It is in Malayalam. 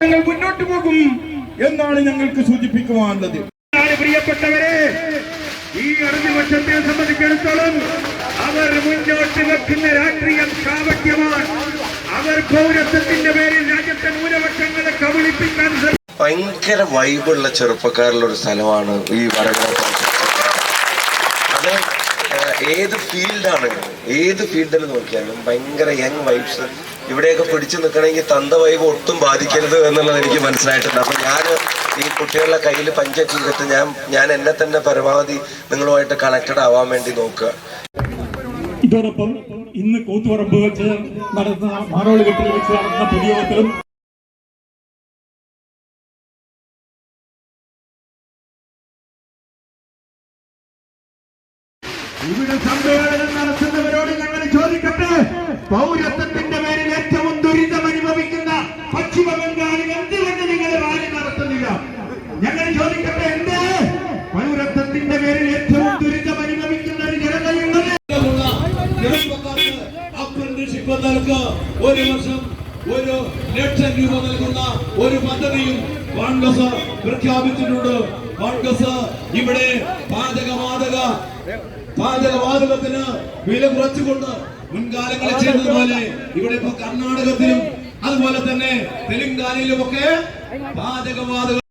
ഞങ്ങൾ മുന്നോട്ട് പോകും എന്നാണ് ഞങ്ങൾക്ക് സൂചിപ്പിക്കുവാനുള്ളത്. പ്രിയപ്പെട്ടവരെ ഈ ഇടതുപക്ഷത്തെ സംബന്ധിച്ചിടത്തോളം അവർ മുന്നോട്ട് വെക്കുന്ന രാഷ്ട്രീയം കാവട്യമാണ് അവർ പൗരത്വത്തിന്റെ പേരിൽ രാജ്യത്തെ ന്യൂനപക്ഷങ്ങളെ കബളിപ്പിക്കാൻ ഭയങ്കര വൈബുള്ള ചെറുപ്പക്കാരിലൊരു ഒരു സ്ഥലമാണ് ഈ വടകര ഏത് ഫീൽഡാണ്? ഏത് ഫീൽഡിൽ നോക്കിയാലും ഭയങ്കര യങ് വൈബ്സ്. ഇവിടെയൊക്കെ പിടിച്ചു നിൽക്കണമെങ്കിൽ തന്ത വൈബ് ഒട്ടും ബാധിക്കരുത് എന്നുള്ളത് എനിക്ക് മനസ്സിലായിട്ടുണ്ട്. അപ്പം ഞാൻ ഈ കുട്ടികളുടെ കയ്യിൽ പഞ്ചൊക്കെ ചെയ്തിട്ട് ഞാൻ ഞാൻ എന്നെ തന്നെ പരമാവധി നിങ്ങളുമായിട്ട് കണക്റ്റഡ് ആവാൻ വേണ്ടി നോക്കുക. ഇതോടൊപ്പം ഇന്ന് കൂത്തുപറമ്പ് വെച്ച് നടന്ന മാറോളുകെട്ടിൽ വെച്ച് നടന്ന പൊതുയോഗത്തിലും ഇവിടെ സമ്മേളനം നടത്തുന്നവരോട് ഞങ്ങൾ ചോദിക്കട്ടെ? പൗരത്വത്തിന്റെ പേരിൽ ഏറ്റവും ദുരിതം അനുഭവിക്കുന്ന പശ്ചിമ ബംഗാളിൽ എന്തുകൊണ്ട് നിങ്ങൾ റാലി നടത്തുന്നില്ല? ഞങ്ങൾ ചോദിക്കട്ടെ എന്തേ? പൗരത്വത്തിന്റെ പേരിൽ ഏറ്റവും ദുരിതം അനുഭവിക്കുന്ന ഒരു ജനതയുള്ളത് ഒരു വർഷം ഒരു ലക്ഷം രൂപ നൽകുന്ന ഒരു പദ്ധതിയും കോൺഗ്രസ് പ്രഖ്യാപിച്ചിട്ടുണ്ട്. കോൺഗ്രസ് ഇവിടെ പാചകവാതക പാചകവാതകത്തിന് വില കുറച്ചുകൊണ്ട് മുൻകാലങ്ങളിൽ ചെയ്തതുപോലെ ഇവിടെ ഇപ്പൊ കർണാടകത്തിലും അതുപോലെ തന്നെ തെലങ്കാനയിലുമൊക്കെ പാചകവാതക